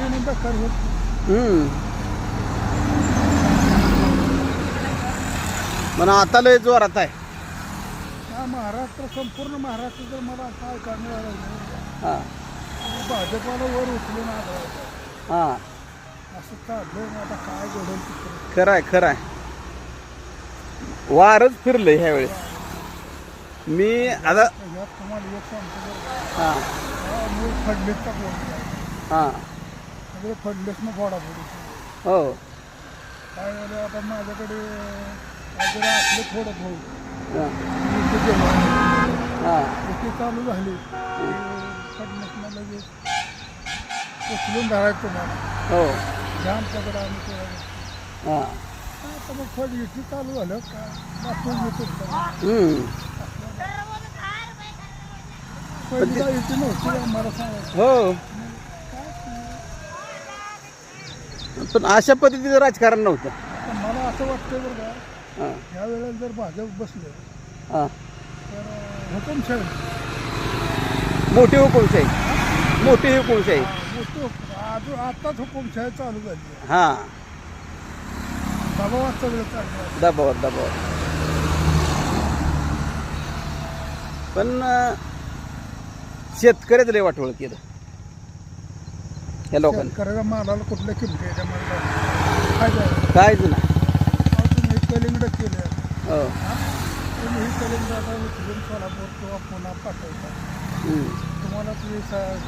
बेकार होत हम्म. पण आता लय जोरात आहे. हा महाराष्ट्र संपूर्ण महाराष्ट्र जर मला काय करणार हा. भाजपाला वर उचलून आलं हा. असं चाललंय आता काय घडल तिकडे? खरं आहे खरं आहे वारच फिरलंय ह्यावेळेस. मी आता यात तुम्हाला एक सांगतो बरं का. हा. हा, मूळ फडणीसचा. हा. सगळे फडणीसनं फोडाफोडी हो. काय झालं आता माझ्याकडे काहीतरी असले थोडं भाऊ हा. गेलो हा. इथे चालू झाली. फडणीसनं लगेच उचलून धरायचं तुम्हाला हो. जाम पकड आम्ही केला. हा. आता मग फडणीसची चालू झालं का येतो हम्म. पहिली काय इथे नव्हती मला सांगायचं. हो. पण अशा पद्धतीचं राजकारण नव्हतं. पण मला असं वाटतं बरं का हा. ह्या वेळेला जर भाजप बसले हा. तर अं, हुकुमशाही मोठी हुकुमशाही मोठी हुकुमशाही मोठं अजून आताच हुकुमशाही चालू झाली आहे. हा. दबावात सगळं चालू आहे. दबावर दबावर पण अं, शेतकऱ्याचं लय वाटवळ केलं. या लोकांनी. शेतकऱ्याच्या मालाला कुठल्या किमती आहे त्यामुळे काय झालं? नाही. अहो, तुम्ही कलिंगड केलं हो. हा? तुम्ही ही कलिंगड आता उचलून सोलापूर किंवा पुन्हा पाठवता. हम्म. तुम्हाला तुम्ही सा-